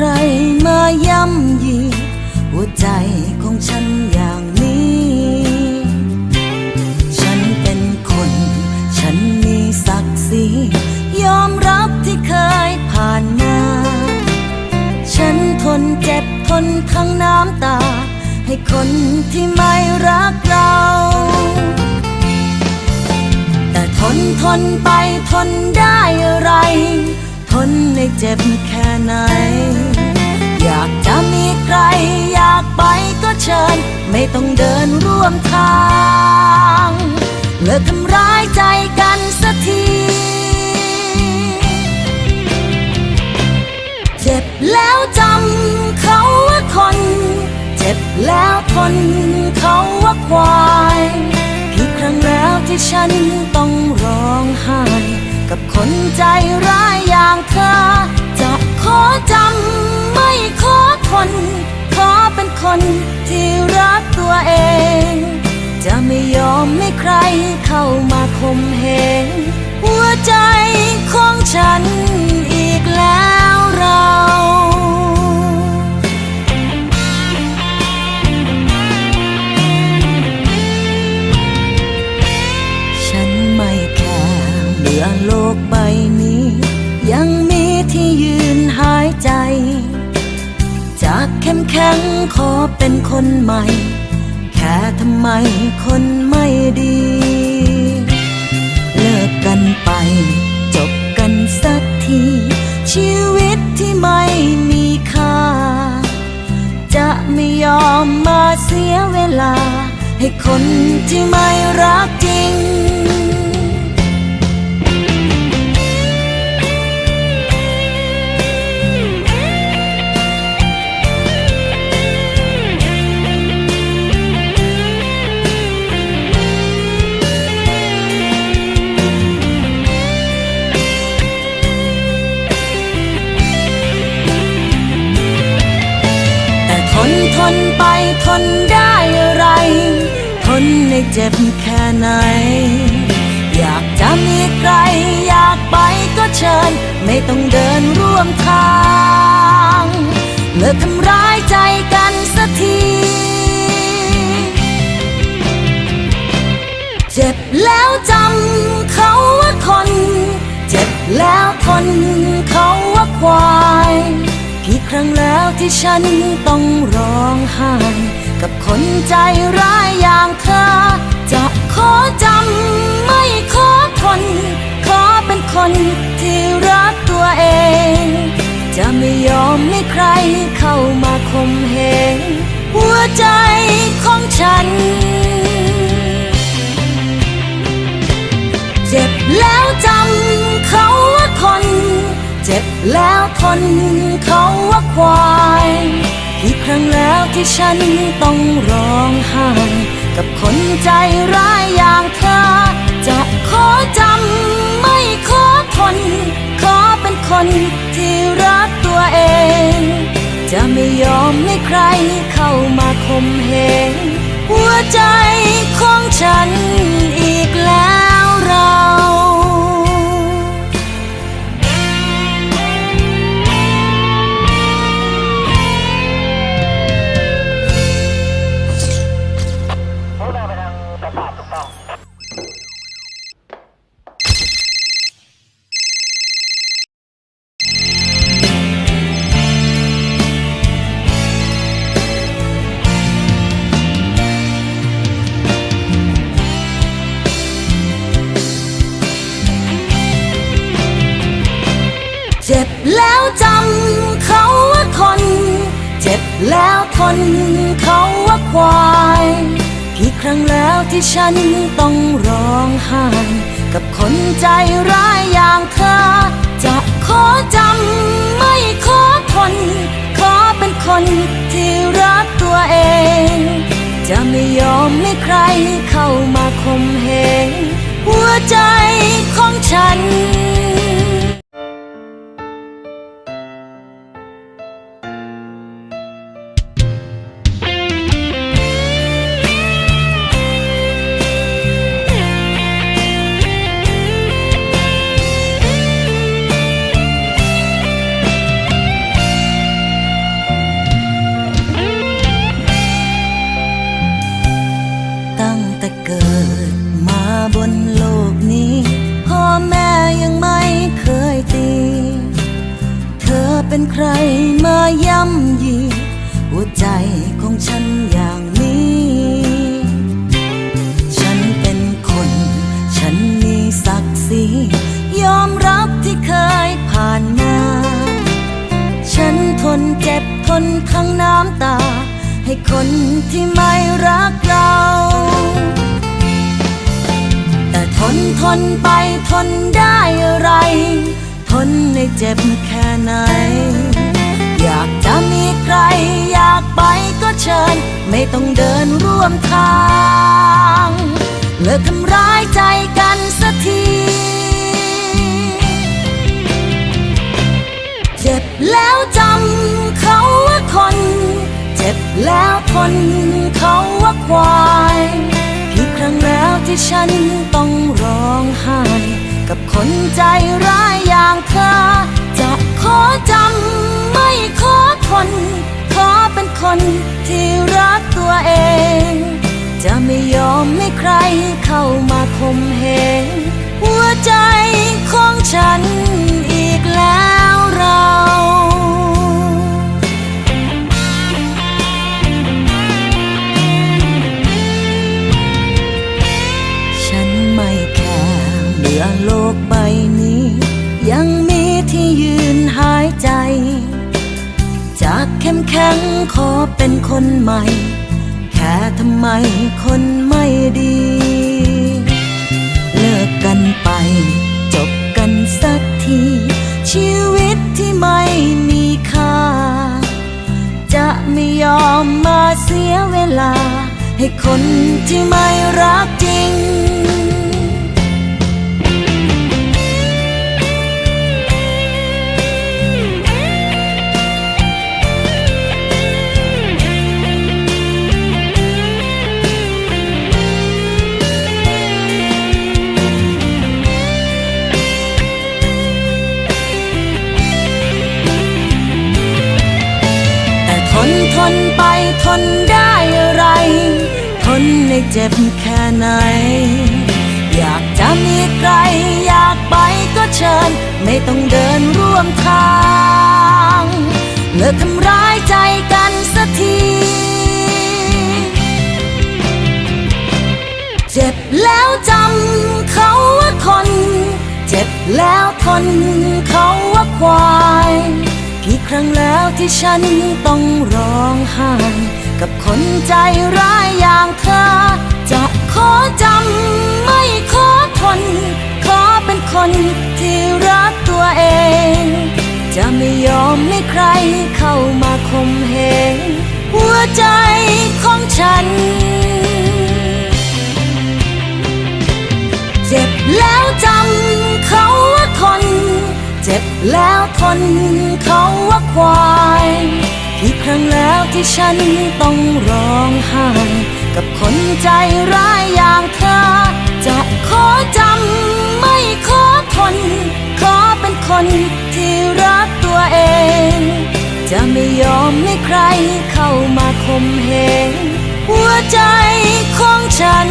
ใครมาย่ำยีหัวใจของฉันอย่างนี้ ฉันเป็นคน ฉันมีศักดิ์ศรียอมรับที่เคยผ่านมา ฉันทนเจ็บทนทั้งน้ำตา ให้คนที่ไม่รักเราแต่ทนทนไปทนได้อะไร ทนในเจ็บแค่ไหน อยากจะมีใคร อยากไปก็เชิญ ไม่ต้องเดินร่วมทางเลิกทำร้ายใจกันสักที เจ็บแล้วจำเขาว่าคน เจ็บแล้วทนเขาว่าควายกี่ครั้งแล้วที่ฉันต้องร้องไห้ กับคนใจร้าย ขอเป็นคนที่รักตัวเอง จะไม่ยอมให้ใครเข้ามาคมเหง ขอเป็นคนใหม่ แค่ทำไมคนไม่ดี เลิกกันไป จบกันสักที ชีวิตที่ไม่มีค่า จะไม่ยอมมาเสียเวลา ให้คนที่ไม่รักจริง ทนได้อะไร ทนในเจ็บแค่ไหน อยากจะมีใคร อยากไปก็เชิญ ไม่ต้องเดินร่วมทางเลิกทำร้ายใจกันสักทีเจ็บแล้วจำเขาว่าคน เจ็บแล้วทน รั้งแล้วที่ฉันต้องร้องไห้ กับคนใจร้ายอย่างเธอ จะขอจำไม่ขอทน ขอเป็นคนที่รักตัวเอง จะไม่ยอมให้ใครเข้ามาคมเหงหัวใจของฉัน แล้วทนเขาว่าควายกี่ครั้งแล้วที่ฉันต้องร้องไห้ กับคนใจร้ายอย่างเธอ จะขอจำไม่ขอทน ขอเป็นคนที่รักตัวเอง จะไม่ยอมให้ใครเข้ามาคมเหงหัวใจของฉันอี แล้วทนเขาว่าควายกี่ครั้งแล้วที่ฉันต้องร้องไห้ กับคนใจร้ายอย่างเธอ จะขอจำไม่ขอทน ขอเป็นคนที่รักตัวเอง จะไม่ยอมให้ใครเข้ามาคมเหงหัวใจของฉัน นเจ็บทนทั้งน้ำตา ให้คนที่ไม่รักเรา แต่ทนทนไปทนได้ไร ทนในเจ็บแค่ไหน อยากจะมีใครอยากไปก็เชิญ ไม่ต้องเดินร่วมทางเลิกทำ แล้วทนเขาว่าควายกี่ครั้งแล้วที่ฉันต้องร้องไห้ กับคนใจร้ายอย่างเธอ จะขอจำไม่ขอทนขอเป็นคนที่รักตัวเอง จะไม่ยอมให้ใครเข้ามาคมเหง แข็งขอเป็นคนใหม่ แค่ทำไมคนไม่ดี เลิกกันไป จบกันสักที ชีวิตที่ไม่มีค่า จะไม่ยอมมาเสียเวลา ให้คนที่ไม่รักจริง เจ็บแค่ไหน อยากจะมีใคร อยากไปก็เชิญ ไม่ต้องเดินร่วมทางเลิกทำร้ายใจกันสักที เจ็บแล้วจำเขาว่าคน เจ็บแล้วทนเขาว่าควาย กี่ครั้งแล้วที่ฉันต้องร้องไห้ กับคนใจร้ายอย่างเธอ จะขอจำไม่ขอทน ขอเป็นคนที่รักตัวเอง จะไม่ยอมให้ใครเข้ามาคมเหงหัวใจของฉัน เจ็บแล้วจำเขาว่าคนเจ็บแล้วทนเขาว่าควาย กี่ครั้งแล้วที่ฉันต้องร้องไห้ กับคนใจร้ายอย่างเธอ จะขอจำไม่ขอทน ขอเป็นคนที่รักตัวเอง จะไม่ยอมให้ใครเข้ามาข่มเหงหัวใจของฉัน